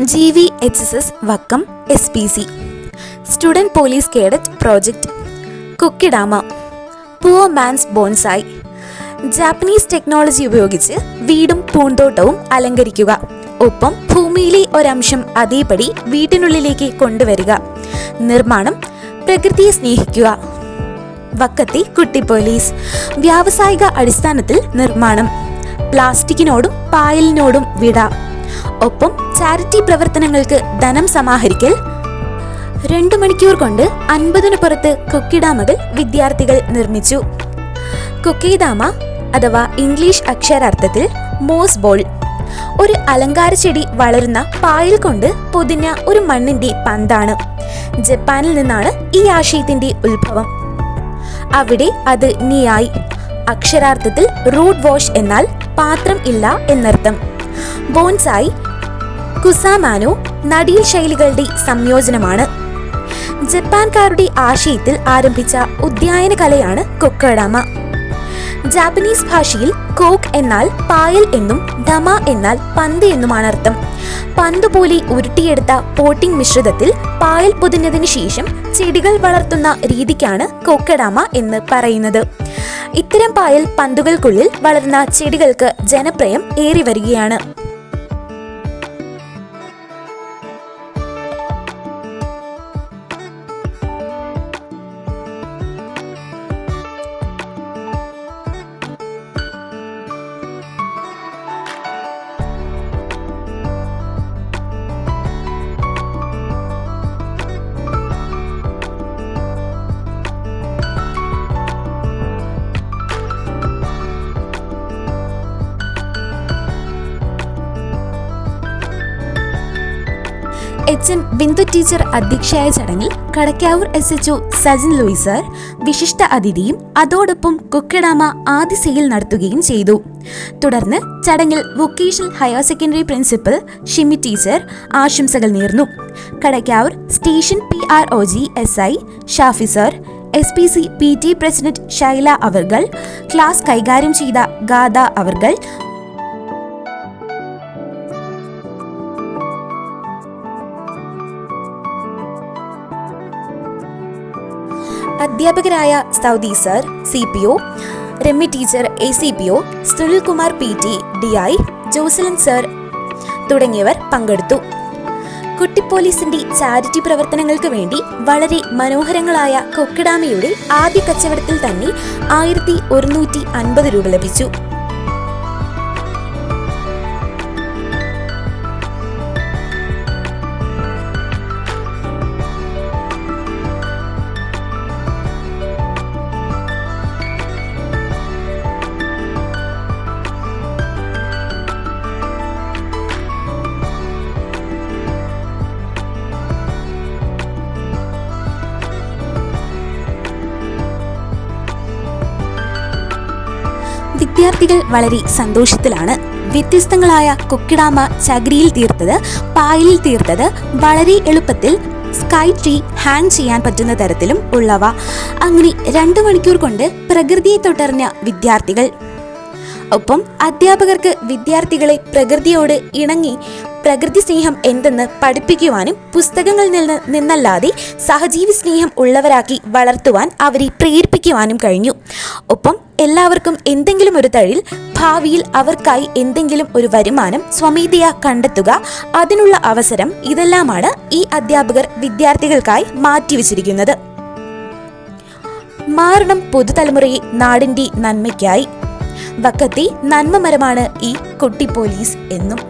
G V H S S Vakkom S P C student police cadet project കുക്കിഡാമ poor man's bonsai Japanese technology ഉപയോഗിച്ച് വീടും പൂന്തോട്ടവും അലങ്കരിക്കുക. ഒപ്പം ഭൂമിയിലെ ഒരംശം അതേപടി വീട്ടിനുള്ളിലേക്ക് കൊണ്ടുവരിക. നിർമ്മാണം പ്രകൃതിയെ സ്നേഹിക്കുക. വക്കത്തെ കുട്ടി പോലീസ്. വ്യാവസായിക അടിസ്ഥാനത്തിൽ നിർമ്മാണം. പ്ലാസ്റ്റിക്കിനോടും പായലിനോടും വിട. ഒപ്പം ചാരിറ്റി പ്രവർത്തനങ്ങൾക്ക് ധനം സമാഹരിക്കൽ രണ്ടു മണിക്കൂർ കൊണ്ട് അൻപതിനു പുറത്ത് കൊക്കിഡാമകൾ വിദ്യാർത്ഥികൾ നിർമ്മിച്ചു. കൊക്കിഡാമ അഥവാ ഇംഗ്ലീഷ് അക്ഷരാർത്ഥത്തിൽ മോസ് ബോൾ ഒരു അലങ്കാര ചെടി വളരുന്ന പായിൽ കൊണ്ട് പൊതിഞ്ഞ ഒരു മണ്ണിന്റെ പന്താണ്. ജപ്പാനിൽ നിന്നാണ് ഈ ആശയത്തിന്റെ ഉത്ഭവം. അവിടെ അത് നിയായി. അക്ഷരാർത്ഥത്തിൽ റൂട്ട് വാഷ് എന്നാൽ പാത്രം ഇല്ല എന്നർത്ഥം. ബോൺസായി കുസാമാനോ നടീൽ ശൈലികളുടെ സംയോജനമാണ്. ജപ്പാൻകാരുടെ ആശയത്തിൽ ആരംഭിച്ച ഉദ്യാന കലയാണ് കൊക്കഡാമ. ജാപ്പനീസ് ഭാഷയിൽ കോക്ക് എന്നാൽ പായൽ എന്നും ഡമ എന്നാൽ പന്ത് എന്നുമാണ് അർത്ഥം. പന്ത് പോലെ ഉരുട്ടിയെടുത്ത പോട്ടിംഗ് മിശ്രിതത്തിൽ പായൽ പൊതിഞ്ഞതിനു ശേഷം ചെടികൾ വളർത്തുന്ന രീതിക്കാണ് കൊക്കഡാമ എന്ന് പറയുന്നത്. ഇത്തരം പായൽ പന്തുകൾക്കുള്ളിൽ വളർന്ന ചെടികൾക്ക് ജനപ്രിയം ഏറി വരികയാണ് എച്ച് എം ബിന്ദു ടീച്ചർ അധ്യക്ഷയായ ചടങ്ങിൽ Kadakkavoor S H O Sajin ലൂയിസർ sir വിശിഷ്ട അതിഥിയും അതോടൊപ്പം കുക്കിഡാമ ആദ്യ സെയിൽ നടത്തുകയും ചെയ്തു. തുടർന്ന് ചടങ്ങിൽ vocational higher secondary principal Shimi teacher ആശംസകൾ നേർന്നു. Kadakkavoor station P R O G S I Shafi sir S P C P T president Shaila അവർകൾ ക്ലാസ് കൈകാര്യം ചെയ്ത ഗാഥ അവർകൾ അധ്യാപകരായ Saudi sir C P O Ramya teacher A C P O Sunilkumar P T D I Joselan sir തുടങ്ങിയവർ പങ്കെടുത്തു. കുട്ടിപ്പോലീസിന്റെ charity പ്രവർത്തനങ്ങൾക്ക് വേണ്ടി വളരെ മനോഹരങ്ങളായ കൊക്കിടാമയുടെ ആദ്യ കച്ചവടത്തിൽ തന്നെ ആയിരത്തി ഒരുന്നൂറ്റി അൻപത് രൂപ ലഭിച്ചു. വിദ്യാർത്ഥികൾ വളരെ സന്തോഷത്തിലാണ്. വ്യത്യസ്തങ്ങളായ കൊക്കിടാമ ചകിരിയിൽ തീർത്തത് പായലിൽ തീർത്തത് വളരെ എളുപ്പത്തിൽ സ്കൈ ട്രീ ഹാങ് ചെയ്യാൻ പറ്റുന്ന തരത്തിലും ഉള്ളവ. അങ്ങനെ രണ്ടു മണിക്കൂർ കൊണ്ട് പ്രകൃതിയെ തുടർന്ന വിദ്യാർത്ഥികൾ. ഒപ്പം അധ്യാപകർക്ക് വിദ്യാർത്ഥികളെ പ്രകൃതിയോട് ഇണങ്ങി പ്രകൃതി സ്നേഹം എന്തെന്ന് പഠിപ്പിക്കുവാനും പുസ്തകങ്ങളിൽ നിന്ന് നിന്നല്ലാതെ സഹജീവി സ്നേഹം ഉള്ളവരാക്കി വളർത്തുവാൻ അവരെ പ്രേരിപ്പിക്കുവാനും കഴിഞ്ഞു. ഒപ്പം എല്ലാവർക്കും എന്തെങ്കിലും ഒരു തൊഴിൽ ഭാവിയിൽ അവർക്കായി എന്തെങ്കിലും ഒരു വരുമാനം സ്വമേധയാ കണ്ടെത്തുക അതിനുള്ള അവസരം ഇതെല്ലാമാണ് ഈ അധ്യാപകർ വിദ്യാർത്ഥികൾക്കായി മാറ്റിവെച്ചിരിക്കുന്നത്. മാറണം പുതുതലമുറയെ നാടിന്റെ നന്മയ്ക്കായി. വക്കത്തെ നന്മമരമാണ് ഈ കുട്ടി പോലീസ് എന്നും